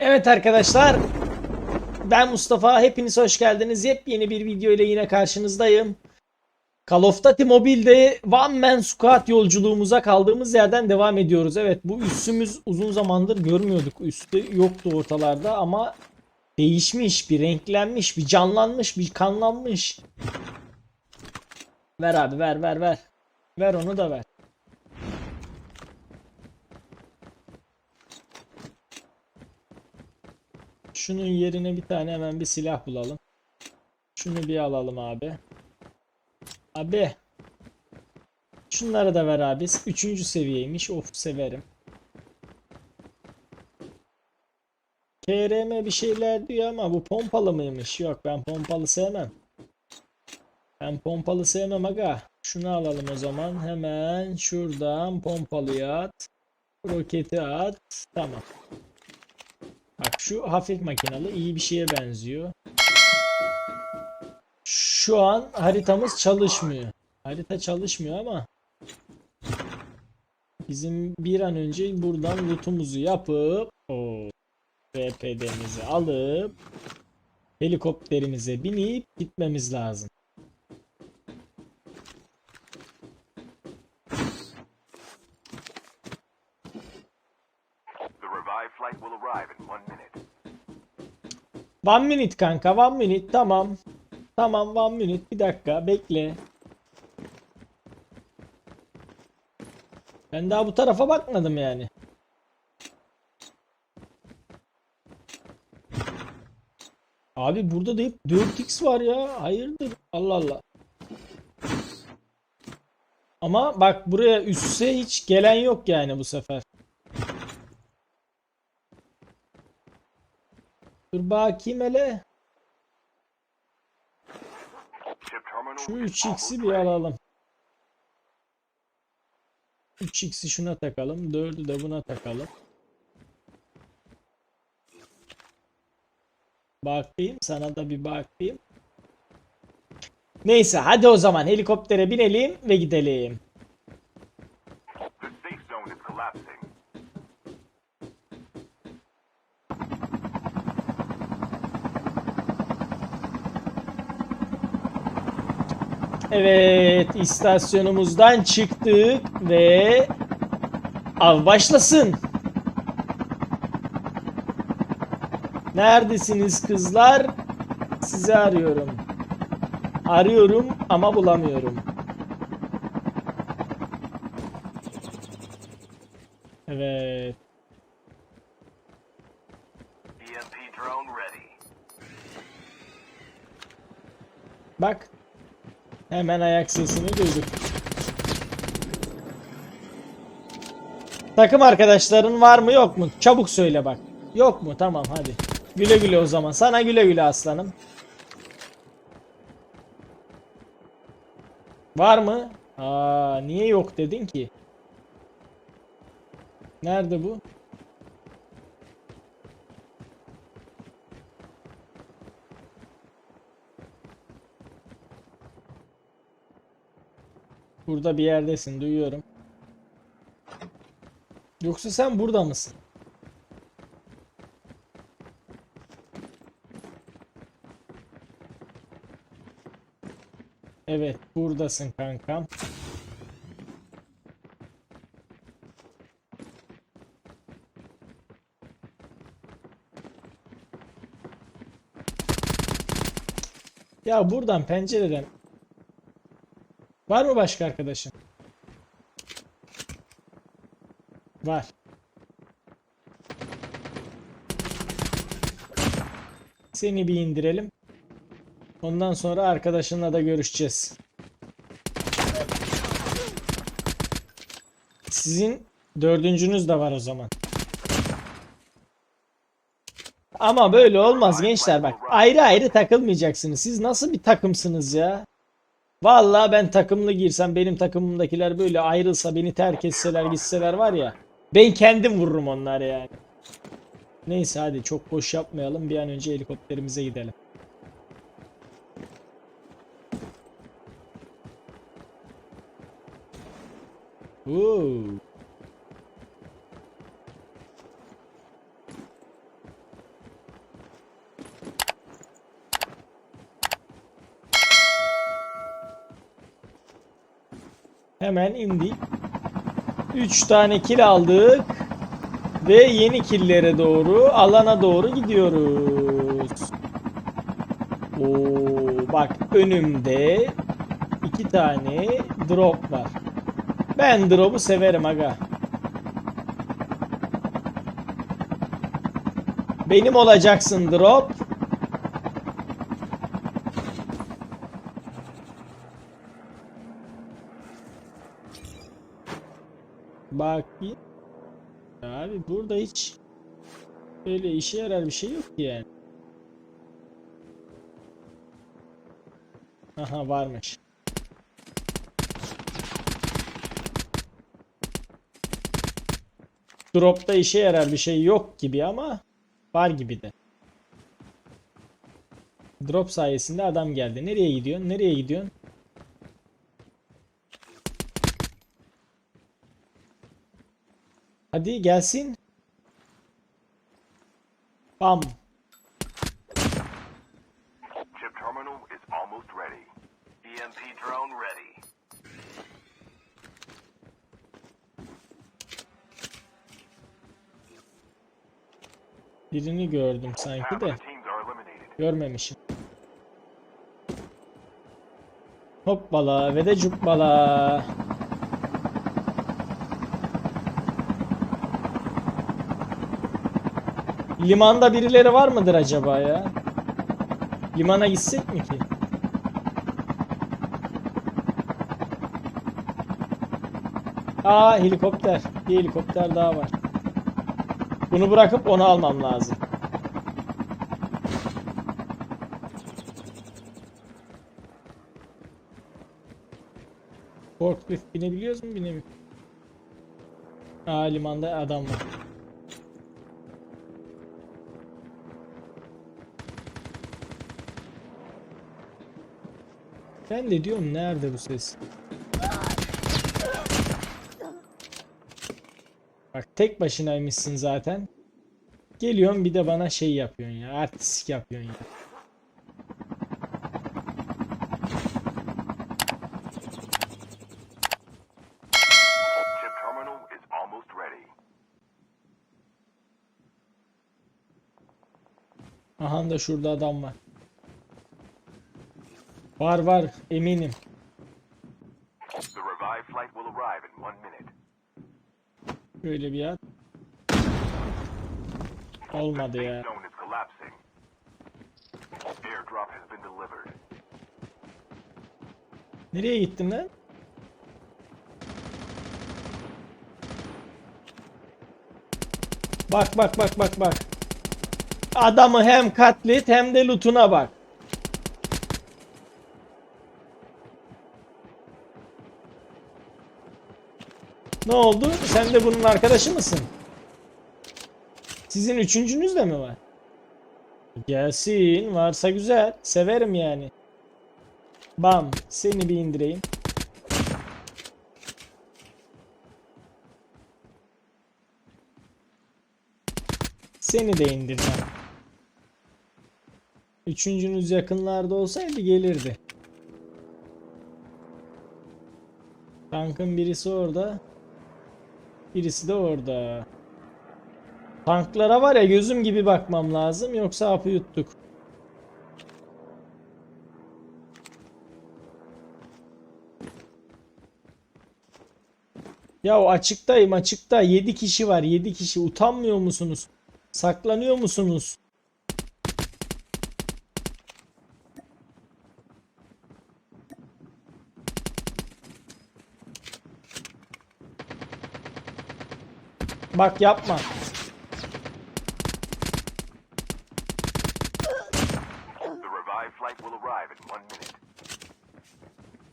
Evet arkadaşlar. Ben Mustafa. Hepiniz hoş geldiniz. Yepyeni bir video ile yine karşınızdayım. Call of Duty Mobile'de One Man Squad yolculuğumuza kaldığımız yerden devam ediyoruz. Evet bu üssümüz uzun zamandır görmüyorduk. Üstü yoktu ortalarda ama değişmiş, bir renklenmiş, bir canlanmış, bir kanlanmış. Ver abi ver ver ver. Ver onu da ver. Şunun yerine bir tane hemen bir silah bulalım. Şunu bir alalım abi. Abi. Şunları da ver abi. Üçüncü seviyeymiş. Of severim. KRM bir şeyler diyor ama bu pompalı mıymış? Yok ben pompalı sevmem. Ben pompalı sevmem aga. Şunu alalım o zaman. Hemen şuradan pompalıya at. Roketi at. Tamam. Şu hafif makinalı iyi bir şeye benziyor. Şu an haritamız çalışmıyor. Harita çalışmıyor ama bizim bir an önce buradan lootumuzu yapıp o VPD'mizi alıp helikopterimize binip gitmemiz lazım. One minute kanka one minute tamam. Tamam one minute bir dakika bekle. Ben daha bu tarafa bakmadım yani. Abi burada da hep 4x var ya. Hayırdır? Allah Allah. Ama bak buraya üsse hiç gelen yok yani bu sefer. Terminal Şu is 3x'i almost bir alalım. 3x'i şuna takalım. 4'ü de buna takalım. Bakayım. Sana da bir bakayım. Neyse hadi o zaman helikoptere binelim ve gidelim. Evet istasyonumuzdan çıktık ve av başlasın. Neredesiniz kızlar? Sizi arıyorum. Arıyorum ama bulamıyorum. Evet. Bak. Hemen ayak sesini duyduk. Takım arkadaşların var mı yok mu? Çabuk söyle bak. Yok mu? Tamam hadi. Güle güle o zaman. Sana güle güle aslanım. Var mı? Aa, niye yok dedin ki? Nerede bu? Burada bir yerdesin duyuyorum. Yoksa sen burada mısın? Evet, buradasın kankam. Ya buradan pencereden Var mı başka arkadaşın? Var. Seni bir indirelim. Ondan sonra arkadaşınla da görüşeceğiz. Sizin dördüncünüz de var o zaman. Ama böyle olmaz gençler bak. Ayrı ayrı takılmayacaksınız. Siz nasıl bir takımsınız ya? Vallahi ben takımlı girsem benim takımımdakiler böyle ayrılsa beni terk etseler gitseler var ya. Ben kendim vururum onları yani. Neyse hadi çok boş yapmayalım. Bir an önce helikopterimize gidelim. Oo. Hemen indik. 3 tane kill aldık. Ve yeni killere doğru, alana doğru gidiyoruz. Oo, bak önümde iki tane drop var. Ben drop'u severim aga. Benim olacaksın drop. Bak bir- Abi burada hiç öyle işe yarar bir şey yok ki yani. Aha varmış. Drop'ta işe yarar bir şey yok gibi ama var gibi de. Drop sayesinde adam geldi. Nereye gidiyorsun? Nereye gidiyorsun? Hadi gelsin. Bam. Chip terminal is almost ready. EMP drone ready. Birini gördüm sanki de. Görmemişim. Hoppala ve de cuppala. Limanda birileri var mıdır acaba ya? Limana gitsek mi ki? Aa helikopter. Bir helikopter daha var. Bunu bırakıp onu almam lazım. Forklift binebiliyoruz mu binemiyoruz. Aa limanda adam var. Ben de diyorum nerede bu ses? Bak tek başınaymışsın zaten. Geliyorsun bir de bana şey yapıyorsun ya. Artistik yapıyorsun ya. Aha da şurada adam var. Var var eminim. Böyle bir yer. Olmadı ya. Nereye gittin lan? Bak bak bak bak bak. Adamı hem katlet hem de lootuna bak. Ne oldu? Sen de bunun arkadaşı mısın? Sizin üçüncünüz de mi var? Gelsin. Varsa güzel. Severim yani. Bam. Seni bir indireyim. Seni de indireceğim. Üçüncünüz yakınlarda olsaydı gelirdi. Tankın birisi orada. Birisi de orada. Tanklara var ya gözüm gibi bakmam lazım yoksa hapı yuttuk. Ya açıktayım açıkta 7 kişi var 7 kişi utanmıyor musunuz? Saklanıyor musunuz? One minute.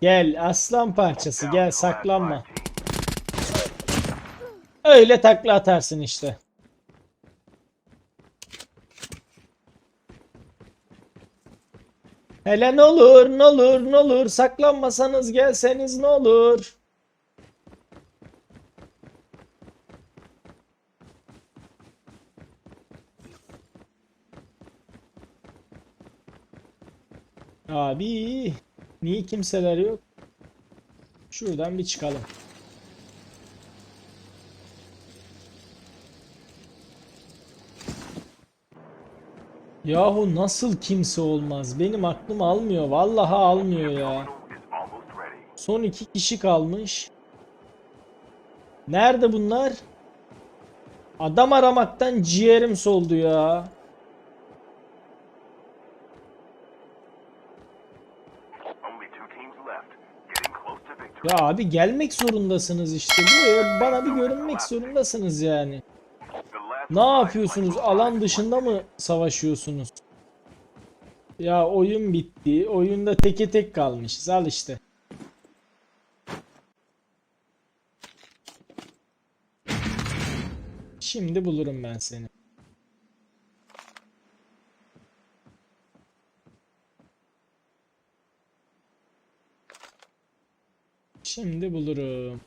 Gel aslan parçası gel saklanma. Öyle takla atarsın işte. Hele ne olur ne olur ne olur saklanmasanız gelseniz ne olur. Abi niye kimseler yok? Şuradan bir çıkalım. Yahu nasıl kimse olmaz? Benim aklım almıyor. Vallahi almıyor ya. Son iki kişi kalmış. Nerede bunlar? Adam aramaktan ciğerim soldu ya. Ya abi gelmek zorundasınız işte. Bana bir görünmek zorundasınız yani. Ne yapıyorsunuz? Alan dışında mı savaşıyorsunuz? Ya oyun bitti. Oyunda teke tek kalmışız. Al işte. Şimdi bulurum ben seni. Şimdi bulurum.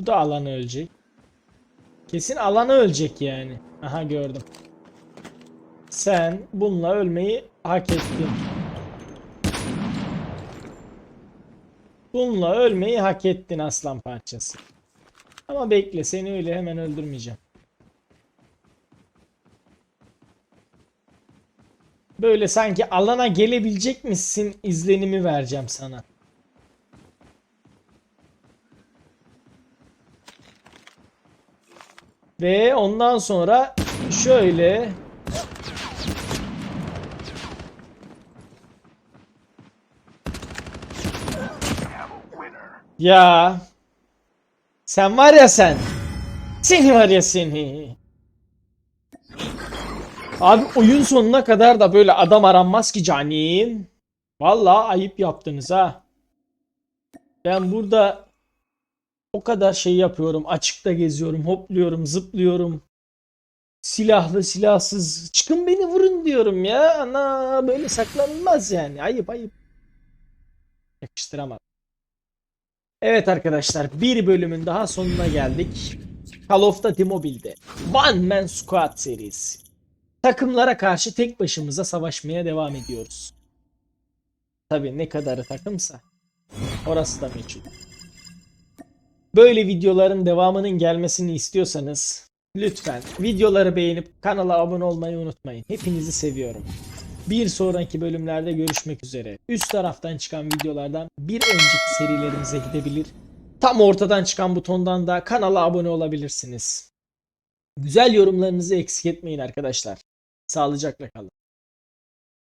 Bu da alanı ölecek. Kesin alanı ölecek yani. Aha gördüm. Sen bununla ölmeyi hak ettin. Bununla ölmeyi hak ettin aslan parçası. Ama bekle seni öyle hemen öldürmeyeceğim. Böyle sanki alana gelebilecek misin izlenimi vereceğim sana. Ve ondan sonra şöyle. Ya. Sen var ya sen. Seni var ya seni Abi oyun sonuna kadar da böyle adam aranmaz ki canim. Vallahi ayıp yaptınız ha. Ben burada o kadar şey yapıyorum. Açıkta geziyorum, hopluyorum, zıplıyorum. Silahlı, silahsız. Çıkın beni vurun diyorum ya. Ana böyle saklanılmaz yani. Ayıp ayıp. Yakıştıramadım. Evet arkadaşlar bir bölümün daha sonuna geldik. Call of Duty Mobile'de One Man Squad serisi. Takımlara karşı tek başımıza savaşmaya devam ediyoruz. Tabi ne kadarı takımsa orası da meçhul. Böyle videoların devamının gelmesini istiyorsanız lütfen videoları beğenip kanala abone olmayı unutmayın. Hepinizi seviyorum. Bir sonraki bölümlerde görüşmek üzere. Üst taraftan çıkan videolardan bir önceki serilerimize gidebilir. Tam ortadan çıkan butondan da kanala abone olabilirsiniz. Güzel yorumlarınızı eksik etmeyin arkadaşlar. Sağlıcakla kalın.